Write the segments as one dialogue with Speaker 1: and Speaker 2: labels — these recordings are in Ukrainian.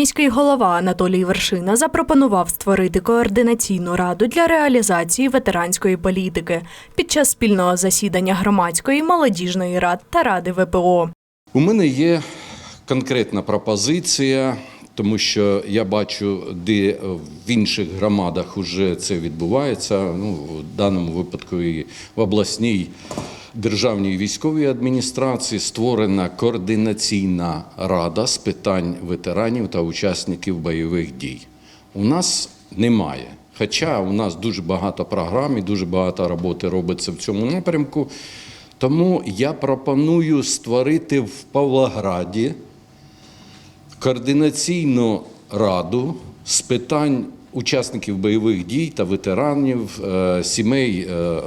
Speaker 1: Міський голова Анатолій Вершина запропонував створити координаційну раду для реалізації ветеранської політики під час спільного засідання громадської молодіжної рад та ради ВПО.
Speaker 2: У мене є конкретна пропозиція, тому що я бачу, де в інших громадах вже це відбувається. Ну, в даному випадку і в обласній державній військовій адміністрації створена координаційна рада з питань ветеранів та учасників бойових дій. У нас немає. Хоча у нас дуже багато програм і дуже багато роботи робиться в цьому напрямку. Тому я пропоную створити в Павлограді координаційну раду з питань учасників бойових дій та ветеранів, е, сімей е,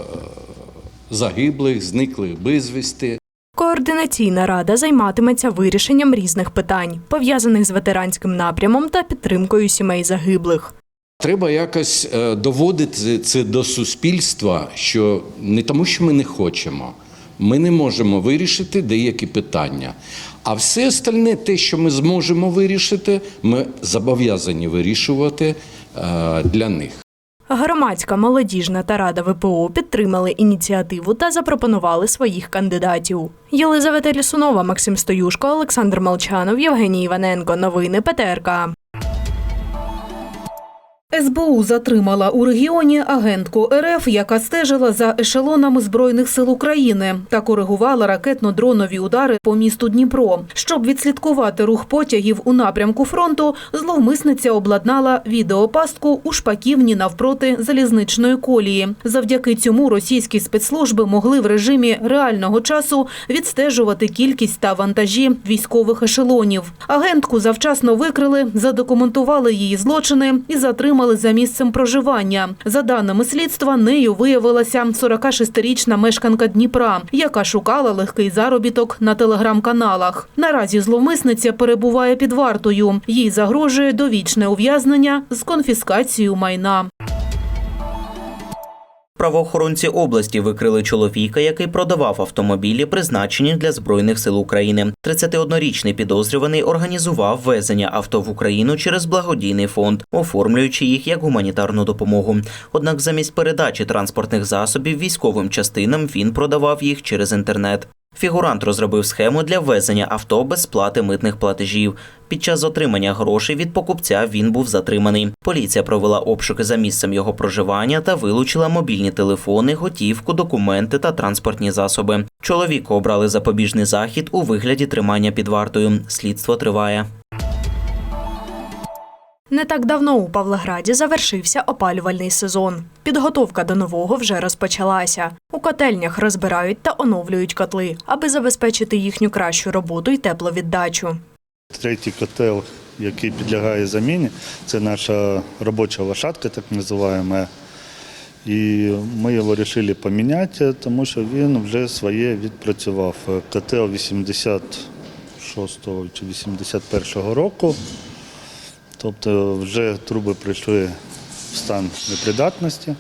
Speaker 2: загиблих, зниклих безвісти.
Speaker 1: Координаційна рада займатиметься вирішенням різних питань, пов'язаних з ветеранським напрямом та підтримкою сімей загиблих.
Speaker 2: Треба якось е, доводити це до суспільства, що не тому, що ми не хочемо, ми не можемо вирішити деякі питання. А все остальне, те, що ми зможемо вирішити, ми зобов'язані вирішувати е, для них.
Speaker 1: Громадська молодіжна та рада ВПО підтримали ініціативу та запропонували своїх кандидатів. Єлизавета Лісунова, Максим Стоюшко, Олександр Молчанов, Євгеній Іваненко. Новини ПТРК.
Speaker 3: СБУ затримала у регіоні агентку РФ, яка стежила за ешелонами збройних сил України та коригувала ракетно-дронові удари по місту Дніпро. Щоб відслідкувати рух потягів у напрямку фронту, зловмисниця обладнала відеопастку у шпаківні навпроти залізничної колії. Завдяки цьому російські спецслужби могли в режимі реального часу відстежувати кількість та вантажі військових ешелонів. Агентку завчасно викрили, задокументували її злочини і затримали за місцем проживання. За даними слідства, нею виявилася 46-річна мешканка Дніпра, яка шукала легкий заробіток на телеграм-каналах. Наразі зловмисниця перебуває під вартою. Їй загрожує довічне ув'язнення з конфіскацією майна.
Speaker 4: Правоохоронці області викрили чоловіка, який продавав автомобілі, призначені для збройних сил України. 31-річний підозрюваний організував везення авто в Україну через благодійний фонд, оформлюючи їх як гуманітарну допомогу. Однак, замість передачі транспортних засобів військовим частинам він продавав їх через інтернет. Фігурант розробив схему для ввезення авто без сплати митних платежів. Під час отримання грошей від покупця він був затриманий. Поліція провела обшуки за місцем його проживання та вилучила мобільні телефони, готівку, документи та транспортні засоби. Чоловіку обрали запобіжний захід у вигляді тримання під вартою. Слідство триває.
Speaker 1: Не так давно у Павлограді завершився опалювальний сезон. Підготовка до нового вже розпочалася. У котельнях розбирають та оновлюють котли, аби забезпечити їхню кращу роботу і тепловіддачу.
Speaker 5: Третій котел, який підлягає заміні, це наша робоча лошадка, так називаємо. І ми його вирішили поміняти, тому що він вже своє відпрацював. Котел 86-го чи 81-го року. Тобто вже труби прийшли в стан непридатності.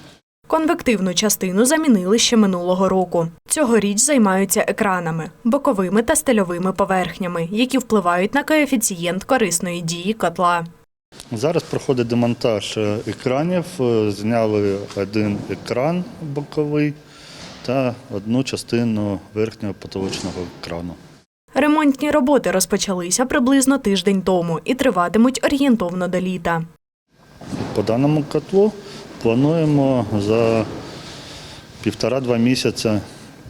Speaker 1: Конвективну частину замінили ще минулого року. Цьогоріч займаються екранами, боковими та стильовими поверхнями, які впливають на коефіцієнт корисної дії котла.
Speaker 5: Зараз проходить демонтаж е, екранів. Е, Зняли один екран боковий та одну частину верхнього потолочного екрану.
Speaker 1: Ремонтні роботи розпочалися приблизно тиждень тому і триватимуть орієнтовно до літа.
Speaker 5: По даному котлу плануємо за півтора-два місяці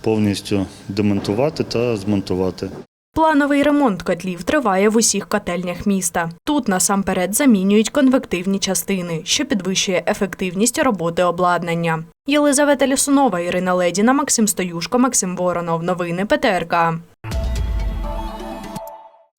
Speaker 5: повністю демонтувати та змонтувати.
Speaker 1: Плановий ремонт котлів триває в усіх котельнях міста. Тут насамперед замінюють конвективні частини, що підвищує ефективність роботи обладнання. Єлизавета Лісунова, Ірина Ледіна, Максим Стоюшко, Максим Воронов. Новини ПТРК.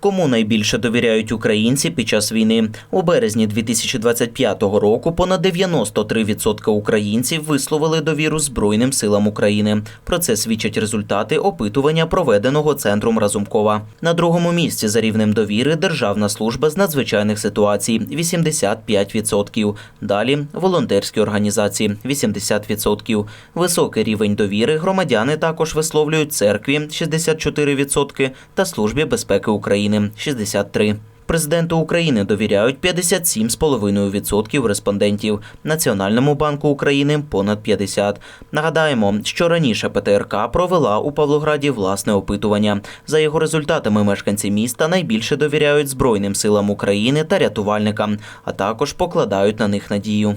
Speaker 4: Кому найбільше довіряють українці під час війни у березні 2025 року понад 93% українців висловили довіру Збройним силам України. Про це свідчать результати опитування, проведеного центром Разумкова. На другому місці за рівнем довіри Державна служба з надзвичайних ситуацій 85%. Далі волонтерські організації 80%. Високий рівень довіри громадяни також висловлюють церкві 64% та службі безпеки України 63%. Президенту України довіряють 57,5% респондентів. Національному банку України понад 50%. Нагадаємо, що раніше ПТРК провела у Павлограді власне опитування. За його результатами мешканці міста найбільше довіряють Збройним силам України та рятувальникам, а також покладають на них надію.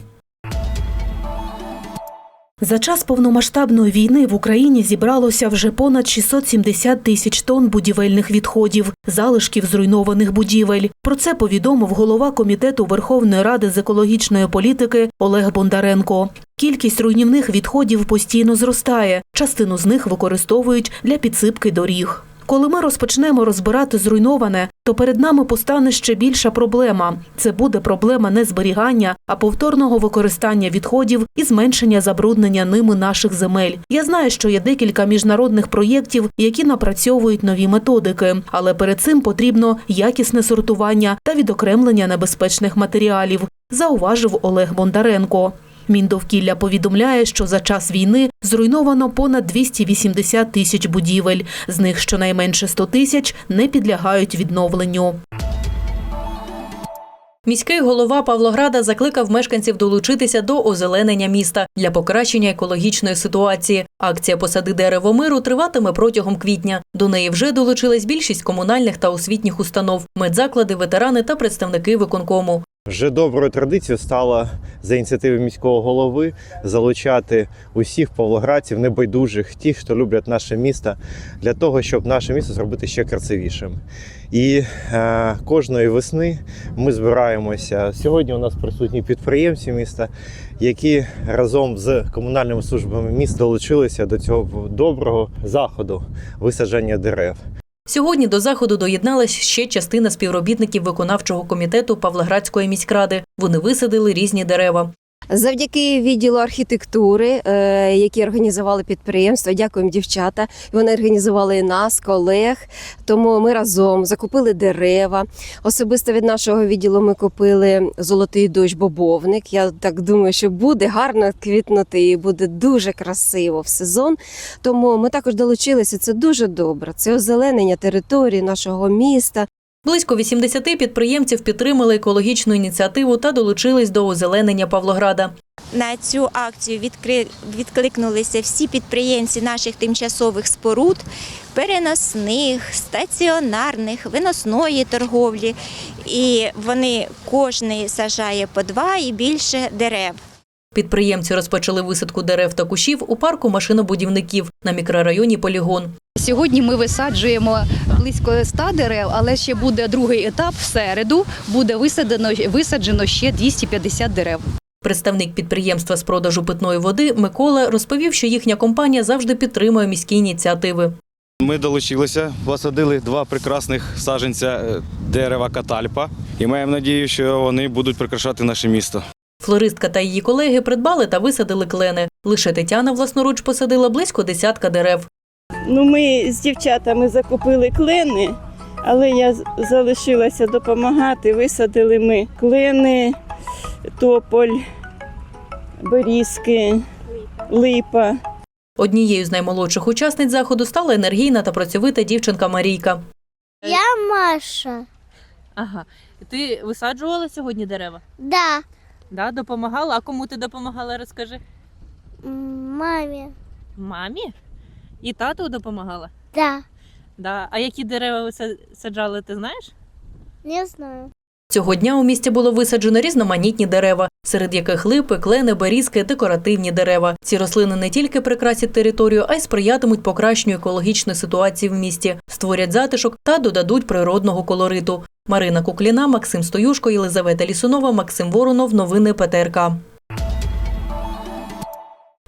Speaker 3: За час повномасштабної війни в Україні зібралося вже понад 670 тисяч тонн будівельних відходів, залишків зруйнованих будівель. Про це повідомив голова комітету Верховної ради з екологічної політики Олег Бондаренко. Кількість руйнівних відходів постійно зростає. Частину з них використовують для підсипки доріг. Коли ми розпочнемо розбирати зруйноване, то перед нами постане ще більша проблема. Це буде проблема не зберігання, а повторного використання відходів і зменшення забруднення ними наших земель. Я знаю, що є декілька міжнародних проєктів, які напрацьовують нові методики, але перед цим потрібно якісне сортування та відокремлення небезпечних матеріалів, зауважив Олег Бондаренко. Міндовкілля повідомляє, що за час війни зруйновано понад 280 тисяч будівель. З них щонайменше 100 тисяч не підлягають відновленню.
Speaker 6: Міський голова Павлограда закликав мешканців долучитися до озеленення міста для покращення екологічної ситуації. Акція Посади дерево миру триватиме протягом квітня. До неї вже долучилась більшість комунальних та освітніх установ, медзаклади, ветерани та представники виконкому.
Speaker 7: Вже доброю традицією стало за ініціативи міського голови залучати усіх павлоградців, небайдужих, тих, хто люблять наше місто, для того, щоб наше місто зробити ще красивішим. І е, кожної весни ми збираємося. Сьогодні у нас присутні підприємці міста, які разом з комунальними службами міста долучилися до цього доброго заходу висадження дерев.
Speaker 6: Сьогодні до заходу доєдналась ще частина співробітників виконавчого комітету Павлоградської міськради. Вони висадили різні дерева.
Speaker 8: Завдяки відділу архітектури, е, які організували підприємство, дякуємо дівчата. Вони організували і нас, колег. Тому ми разом закупили дерева. Особисто від нашого відділу ми купили золотий дощ бобовник. Я так думаю, що буде гарно квітнути і буде дуже красиво в сезон. Тому ми також долучилися. Це дуже добре. Це озеленення території нашого міста.
Speaker 6: Близько 80 підприємців підтримали екологічну ініціативу та долучились до озеленення Павлограда.
Speaker 9: На цю акцію відкликнулися всі підприємці наших тимчасових споруд, переносних, стаціонарних, виносної торговлі. І вони кожний сажає по два і більше дерев.
Speaker 6: Підприємці розпочали висадку дерев та кущів у парку машинобудівників на мікрорайоні Полігон.
Speaker 10: Сьогодні ми висаджуємо близько 100 дерев, але ще буде другий етап в середу. Буде висадено висаджено ще 250 дерев.
Speaker 6: Представник підприємства з продажу питної води Микола розповів, що їхня компанія завжди підтримує міські ініціативи.
Speaker 11: Ми долучилися, посадили два прекрасних саджанця е, дерева катальпа і маємо надію, що вони будуть прикрашати наше місто.
Speaker 6: Флористка та її колеги придбали та висадили клени. Лише Тетяна власноруч посадила близько десятка дерев.
Speaker 12: Ну, ми з дівчатами закупили клени, але я залишилася допомагати. Висадили ми клени, тополь, берізки, липа.
Speaker 6: Однією з наймолодших учасниць заходу стала енергійна та працьовита дівчинка Марійка.
Speaker 13: Я Маша.
Speaker 14: Ага. Ти висаджувала сьогодні дерева?
Speaker 13: Да.
Speaker 14: Да, допомагала. А кому ти допомагала, розкажи?
Speaker 13: Мамі.
Speaker 14: Мамі? І тату допомагала?
Speaker 13: Да.
Speaker 14: Да. А які дерева ви саджали, ти знаєш?
Speaker 13: Не знаю.
Speaker 6: Цього дня у місті було висаджено різноманітні дерева, серед яких липи, клени, берізки, декоративні дерева. Ці рослини не тільки прикрасять територію, а й сприятимуть покращенню екологічної ситуації в місті, створять затишок та додадуть природного колориту. Марина Кукліна, Максим Стоюшко, Єлизавета Лісунова, Максим Воронов. Новини ПТРК.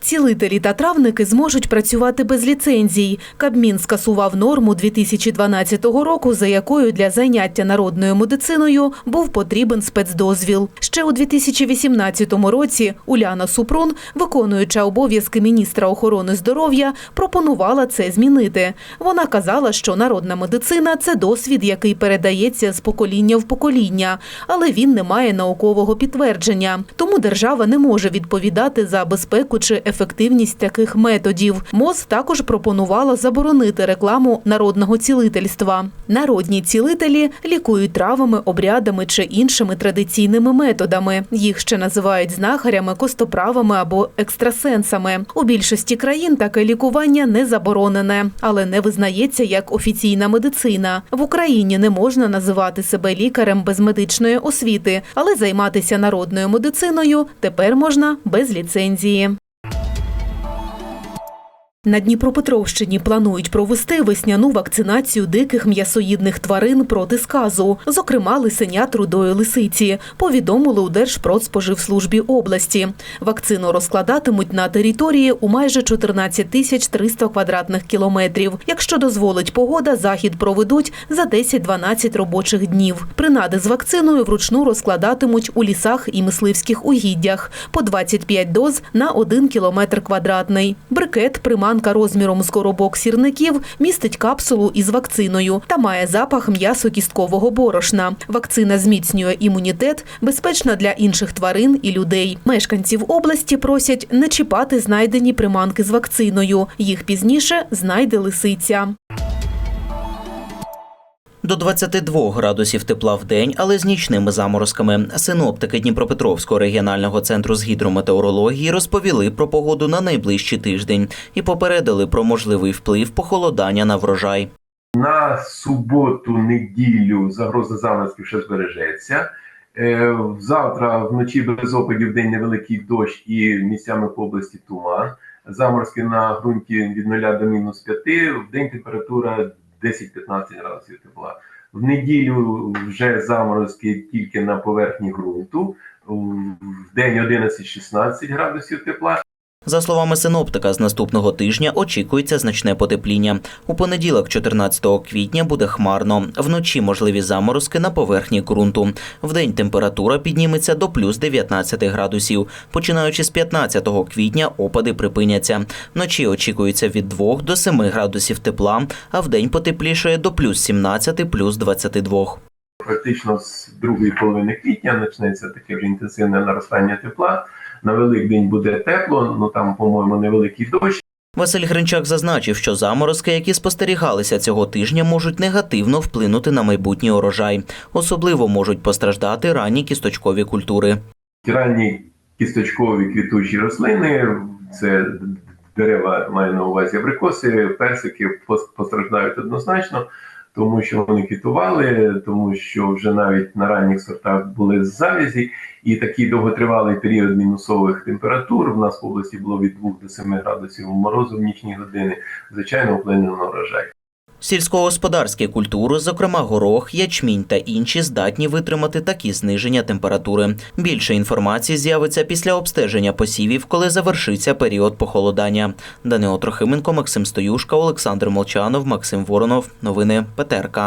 Speaker 3: Цілителі та травники зможуть працювати без ліцензій. Кабмін скасував норму 2012 року, за якою для заняття народною медициною був потрібен спецдозвіл. Ще у 2018 році Уляна Супрун, виконуюча обов'язки міністра охорони здоров'я, пропонувала це змінити. Вона казала, що народна медицина це досвід, який передається з покоління в покоління, але він не має наукового підтвердження. Тому держава не може відповідати за безпеку чи ефективність ефективність таких методів. МОЗ також пропонувала заборонити рекламу народного цілительства. Народні цілителі лікують травами, обрядами чи іншими традиційними методами. Їх ще називають знахарями, костоправами або екстрасенсами. У більшості країн таке лікування не заборонене, але не визнається як офіційна медицина. В Україні не можна називати себе лікарем без медичної освіти, але займатися народною медициною тепер можна без ліцензії. На Дніпропетровщині планують провести весняну вакцинацію диких м'ясоїдних тварин проти сказу, зокрема лисенят рудої лисиці, повідомили у Держпродспоживслужбі області. Вакцину розкладатимуть на території у майже 14 тисяч 300 квадратних кілометрів. Якщо дозволить погода, захід проведуть за 10-12 робочих днів. Принади з вакциною вручну розкладатимуть у лісах і мисливських угіддях по 25 доз на 1 кілометр квадратний. Брикет, приманка розміром з коробок сірників, містить капсулу із вакциною та має запах м'ясо-кісткового борошна. Вакцина зміцнює імунітет, безпечна для інших тварин і людей. Мешканців області просять не чіпати знайдені приманки з вакциною. Їх пізніше знайде лисиця.
Speaker 4: До 22 градусів тепла в день, але з нічними заморозками. Синоптики Дніпропетровського регіонального центру з гідрометеорології розповіли про погоду на найближчий тиждень і попередили про можливий вплив похолодання на врожай.
Speaker 15: На суботу, неділю загроза заморозків ще збережеться. Е, Завтра вночі без опадів день невеликий дощ і місцями по області туман. Заморозки на ґрунті від 0 до мінус 5, в день температура 10-15 градусів тепла. В неділю вже заморозки тільки на поверхні ґрунту, в день 11-16 градусів тепла.
Speaker 4: За словами синоптика, з наступного тижня очікується значне потепління. У понеділок, 14 квітня, буде хмарно. Вночі можливі заморозки на поверхні ґрунту. Вдень температура підніметься до плюс 19 градусів. Починаючи з 15 квітня опади припиняться. Вночі очікується від 2 до 7 градусів тепла, а вдень потеплішає до плюс 17, плюс 22.
Speaker 15: Практично з другої половини квітня почнеться таке вже інтенсивне наростання тепла. На Великдень буде тепло, ну там, по-моєму, невеликий дощ.
Speaker 4: Василь Гринчак зазначив, що заморозки, які спостерігалися цього тижня, можуть негативно вплинути на майбутній урожай. Особливо можуть постраждати ранні кісточкові культури.
Speaker 15: Ранні кісточкові квітучі рослини, це дерева, маю на увазі абрикоси, персики пос- постраждають однозначно, тому що вони квітували, тому що вже навіть на ранніх сортах були завязі, і такий довготривалий період мінусових температур в нас в області було від 2 до 7 градусів морозу в нічні години, звичайно, вплине на урожай.
Speaker 4: Сільськогосподарські культури, зокрема горох, ячмінь та інші, здатні витримати такі зниження температури. Більше інформації з'явиться після обстеження посівів, коли завершиться період похолодання. Данило Трохименко, Максим Стоюшка, Олександр Молчанов, Максим Воронов. Новини ПТРК.